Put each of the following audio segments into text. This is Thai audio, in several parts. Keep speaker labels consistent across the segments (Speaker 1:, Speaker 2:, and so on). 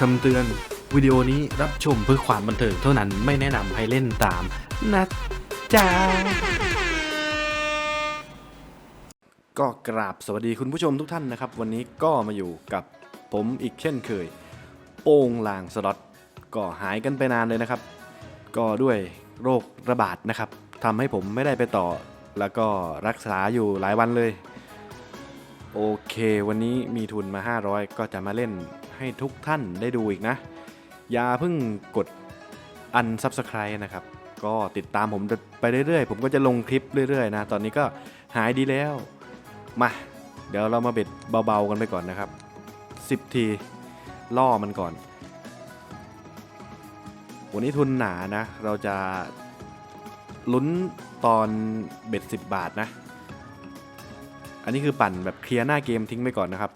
Speaker 1: คำเตือน วิดีโอนี้รับชมเพื่อความบันเทิงเท่านั้นไม่แนะนำให้เล่นตามนะจ๊ะก็กราบสวัสดีคุณผู้ชมทุกท่านนะครับ วันนี้ก็มาอยู่กับผมอีกเช่นเคย โป้งลางสล็อตก็หายกันไปนานเลยนะครับ ก็ด้วยโรคระบาดนะครับทำให้ผมไม่ได้ไปต่อ แล้วก็รักษาอยู่หลายวันเลย โอเค วันนี้มีทุนมา 500 ก็จะมาเล่น ให้ทุกท่านได้ดูอีกนะ อย่าเพิ่งกดอัน subscribe นะครับ ก็ติดตามผมไปเรื่อยๆ ผมก็จะลงคลิปเรื่อยๆนะ ตอนนี้ก็หายดีแล้ว มา เดี๋ยวเรามาเบ็ดเบาๆกันไปก่อนนะครับ 10 ทีล่อมันก่อน วันนี้ทุนหนานะ เราจะลุ้นตอนเบ็ด 10 บาทนะ อันนี้คือปั่นแบบเคลียร์หน้าเกมทิ้งไปก่อนนะครับ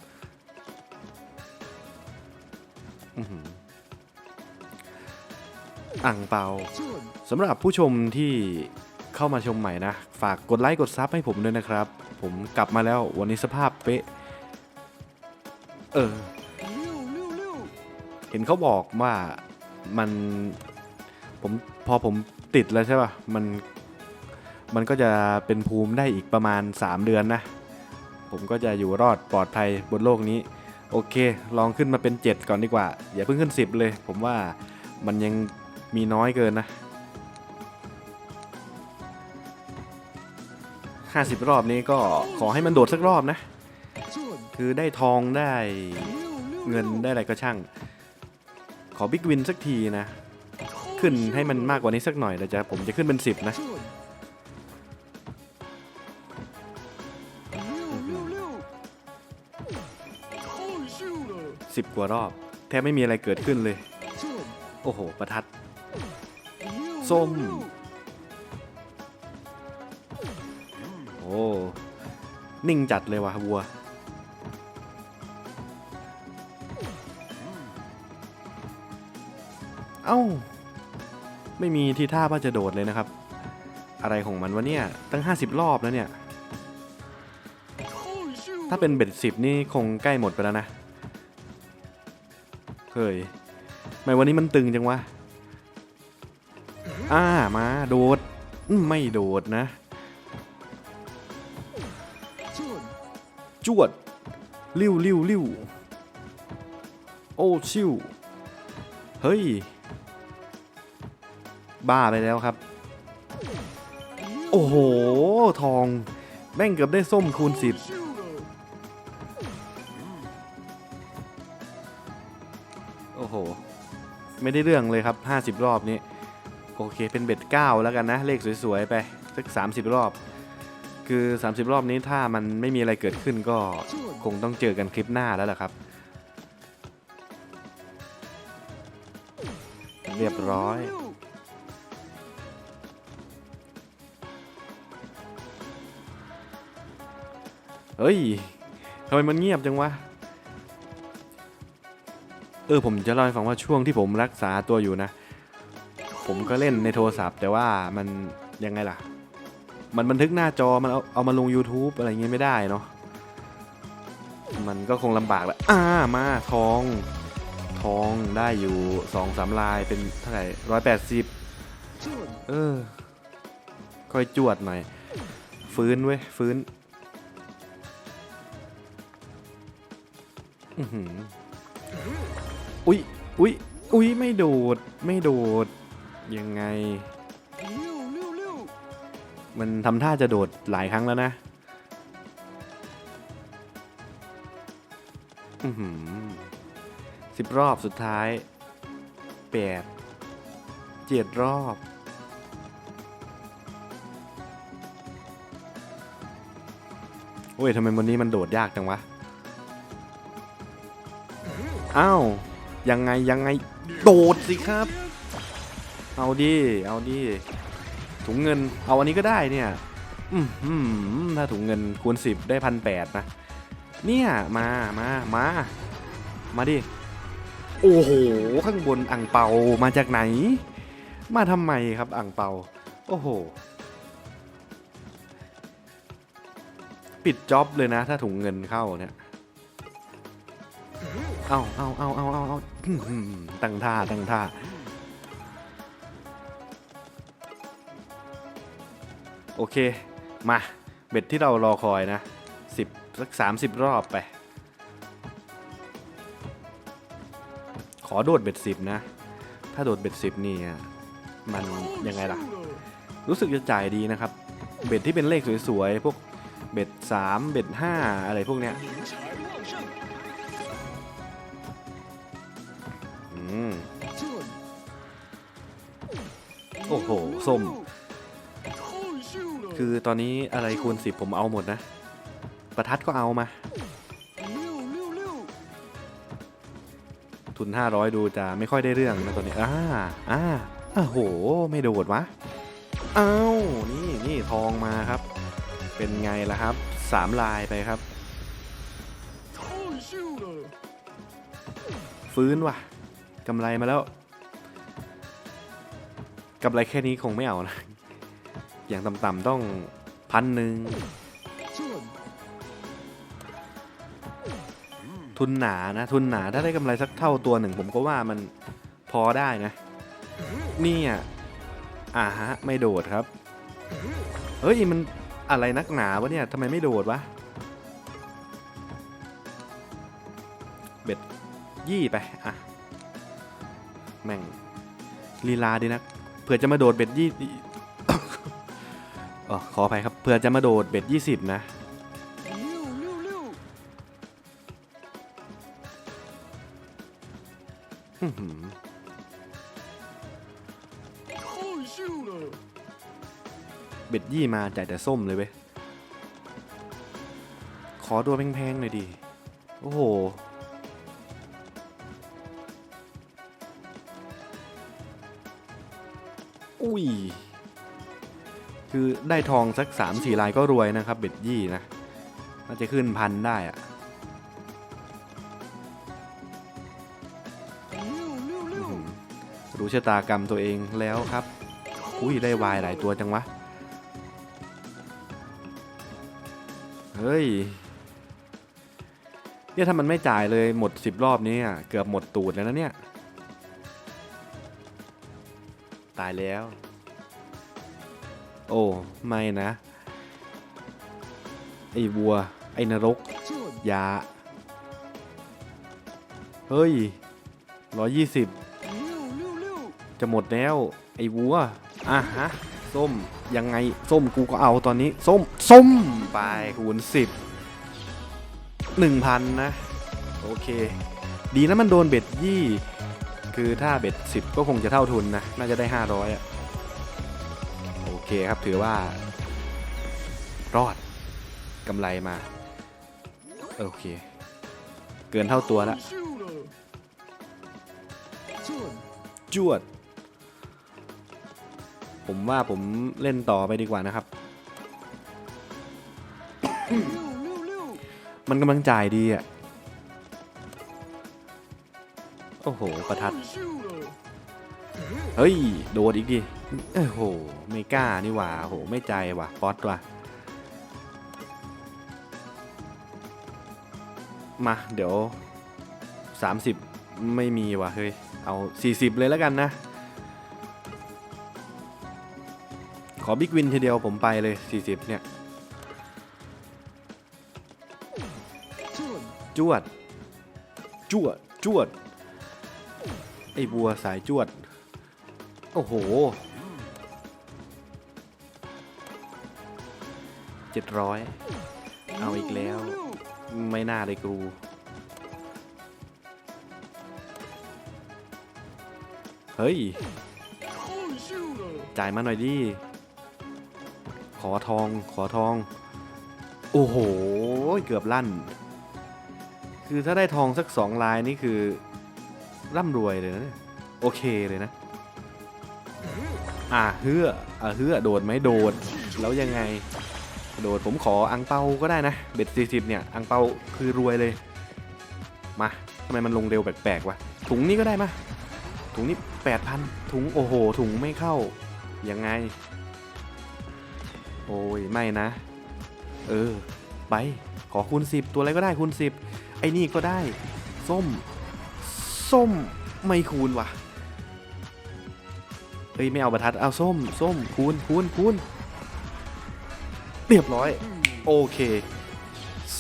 Speaker 1: อื้อหืออ่างเปาสำหรับผู้ชมที่เข้ามาชมใหม่นะ ฝากกดไลค์กดซับให้ผมด้วยนะครับ ผมกลับมาแล้ววันนี้สภาพเป๊ะ เออ เห็นเขาบอกว่ามันผมพอผมติดแล้วใช่ป่ะ มันมันก็จะเป็นภูมิได้อีกประมาณ 3 เดือนนะ ผมก็จะอยู่รอดปลอดภัยบนโลกนี้ โอเค ลองขึ้นมาเป็น 7 ก่อนดีกว่า อย่าเพิ่งขึ้น 10 เลย ผมว่ามันยังมีน้อยเกินนะ 50 รอบนี้ก็ขอให้มันโดดสักรอบนะ คือได้ทองได้เงินได้อะไรก็ช่าง ขอบิ๊กวินสักทีนะ ขึ้นให้มันมากกว่านี้สักหน่อยเดี๋ยวจะผมจะขึ้นเป็น 10 นะ 10 กว่ารอบ แทบไม่มีอะไรเกิดขึ้นเลย โอ้โห ประทัด ส้ม โอ้ นิ่งจัดเลยว่ะวัว เอ้า ไม่มีทีท่าว่าจะโดดเลยนะครับ อะไรของมันวะเนี่ย ตั้ง 50 รอบแล้วเนี่ยถ้าเป็นเบ็ดสิบนี่คงใกล้หมดไปแล้วนะ เฮ้ยทำไมวันนี้มันตึงจังวะอ่ามาโดด ไม่โดดนะ จวดลิ้วลิ้วลิ้วโอ้ชิว เฮ้ย บ้าไปแล้วครับ โอ้โห ทอง แม่งเกือบได้ส้มคูณสิบ โอ้โห ไม่ได้เรื่องเลยครับ 50 รอบนี้ โอเคเป็นเบ็ด 9 แล้วกันนะ เลขสวยๆ ไปสัก 30 รอบ คือ 30 รอบนี้ถ้ามันไม่มีอะไรเกิดขึ้นก็คงต้องเจอกันคลิปหน้าแล้วล่ะครับ เรียบร้อยเฮ้ยทำไมมันเงียบจังวะ เออผมจะเล่าให้ฟังว่าช่วงที่ผมรักษาตัวอยู่นะ ผมก็เล่นในโทรศัพท์ แต่ว่ามันยังไงล่ะ มันบันทึกหน้าจอมันเอาเอามาลง YouTube อะไรเงี้ยไม่ได้เนาะมันก็คงลำบากแหละอ่ามาทอง ทองได้อยู่สองสามลายเป็นเท่าไหร่ร้อยแปดสิบเออ ค่อยจวดหน่อย ฟื้นเว้ย ฟื้น อือหือ อุ๊ยอุ๊ยอุ๊ยไม่โดด ไม่โดด ยังไง มันทำท่าจะโดดหลายครั้งแล้วนะอือหือสิบรอบสุดท้ายแปดเจ็ดรอบโอ้ยทำไมวันนี้มันโดดยากจังวะ อ้าว ยังไงยังไงโดดสิครับ เอาดิ เอาดิ ถุงเงิน เอาอันนี้ก็ได้เนี่ยอืมถ้าถุงเงินคูณสิบได้พันแปดนะ เนี่ยมามามา มาดิ โอ้โห ข้างบนอ่างเปามาจากไหน มาทำไมครับอ่างเปา โอ้โห ปิดจ็อบเลยนะ ถ้าถุงเงินเข้าเนี่ย เอาเอาเอาเอาเอาเอาตั้งท่าตั้งท่าโอเค มาเบ็ดที่เรารอคอยนะสิบสักสามสิบรอบไป ขอโดดเบ็ดสิบนะ ถ้าโดดเบ็ดสิบนี่มันยังไงล่ะ รู้สึกจะจ่ายดีนะครับ เบ็ดที่เป็นเลขสวยๆ พวกเบ็ดสามเบ็ดห้าอะไรพวกเนี้ย โอ้โหส้ม คือตอนนี้อะไรคูณสิบผมเอาหมดนะ ประทัดก็เอามา
Speaker 2: ทุนห้า
Speaker 1: ร้อยดูจะไม่ค่อยได้เรื่องนะตอนนี้อ่าอ่าโอ้โห ไม่โดดวะ เอา้า นี่นี่ทองมาครับ เป็นไงล่ะครับ สามลายไปครับ ฟื้นว่ะ กำไรมาแล้วกำไรแค่นี้คงไม่เอานะ อย่างต่ำๆต้องพันหนึ่ง ทุนหนานะ ทุนหนาถ้าได้กำไรสักเท่าตัวหนึ่ง ผมก็ว่ามันพอได้นะ นี่อะอ่าฮะ ไม่โดดครับ เฮ้ย มันอะไรนักหนาวะเนี่ยทำไมไม่โดดวะ เบ็ดยี่ไป อะ แม่งลีลาดีนะเผื่อจะมาโดดเบ็ดยี่อ๋อขออภัยครับเผื่อจะมาโดดเบ็ดยี่สิบนะเบ็ดยี่มาจ่ายแต่ส้มเลยเว้ย ขอตัวแพงๆหน่อยดีโอ้โห อุ้ย คือได้ทองสัก 3 4ลายก็รวยนะครับ เบ็ดยี่นะน่าจะขึ้นพันได้อะรู้ชะตากรรมตัวเองแล้วครับ อุ้ย ได้วายหลายตัวจังวะ เฮ้ย เนี่ยถ้ามันไม่จ่ายเลยหมด 10 รอบนี้เกือบหมดตูดแล้วนะเนี่ยายแล้ว โอ้ ไม่นะ ไอ้วัว ไอ้นรก ยา เฮ้ยร้อยยี่สิบจะหมดแล้ว ไอ้วัว อะฮะ ส้ม ยังไง ส้มกูก็เอาตอนนี้ ส้ม ส้ม ไปคูณสิบหนึ่งพันนะ โอเค ดีนะมันโดนเบ็ดยี่ คือถ้าเบ็ด10 ก็คงจะเท่าทุนนะ น่าจะได้ 500อะโอเคครับถือว่า รอดกำไรมา โอเค เกินเท่าตัวแล้วจวด ผมว่าผมเล่นต่อไปดีกว่านะครับ มันกำลังจ่ายดีอะ โอ้โห ประทัด เฮ้ย โดดอีกดิ โอ้โห ไม่กล้านี่ว่าโอ้โห ไม่ใจว่ะป๊อตว่ะ มา เดี๋ยว 30 ไม่มีว่ะ เฮ้ย เอา 40 เลยแล้วกันนะ ขอบิ๊กวินทีเดียวผมไปเลย 40 เนี่ย จวด จวด จวด ไอ้บัวสายจวด โอ้โหเจ็ดร้อยเอาอีกแล้ว ไม่น่าเลยครูเฮ้ย จ่ายมาหน่อยดิ ขอทอง ขอทอง โอ้โห เกือบลั่น คือถ้าได้ทองสักสองลายนี่คือ ร่ำรวยเลยนะเนี่ยโอเคเลยนะ อ่าเฮืออ่าเฮือโดดไหมโดด แล้วยังไง โดดผมขออังเปาก็ได้นะเบ็ดสี่สิบเนี่ยอังเปาคือรวยเลย มาทำไมมันลงเร็วแปลกๆวะถุงนี้ก็ได้มาถุงนี้แปดพันถุงโอ้โห ถุงไม่เข้า ยังไง โอ้ยไม่นะ เออ ไป ขอคูณสิบตัวอะไรก็ได้คูณสิบไอ้นี่ก็ได้ ส้ม ส้มไม่คูณว่ะ เฮ้ย ไม่เอาประทัด เอาส้ม ส้ม คูณคูณคูณเรียบร้อย โอเค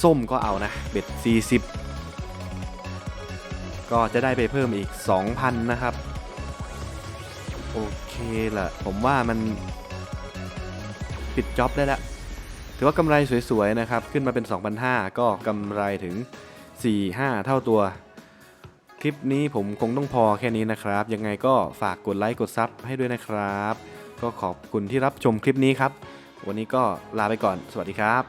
Speaker 1: ส้มก็เอานะ เบ็ด 40 ก็จะได้ไปเพิ่มอีก 2,000 นะครับ โอเคละผมว่ามันปิดจ็อบได้แล้วถือว่ากำไรสวย ๆ นะครับ ขึ้นมาเป็น 2,500 ก็กำไรถึง 4-5 เท่าตัว ลิปนี้ผมคงต้องพอแค่นี้นะครับ ยังไงก็ฝากกดไลค์กดซับให้ด้วยนะครับ ก็ขอบคุณที่รับชมคลิปนี้ครับ วันนี้ก็ลาไปก่อน สวัสดีครับ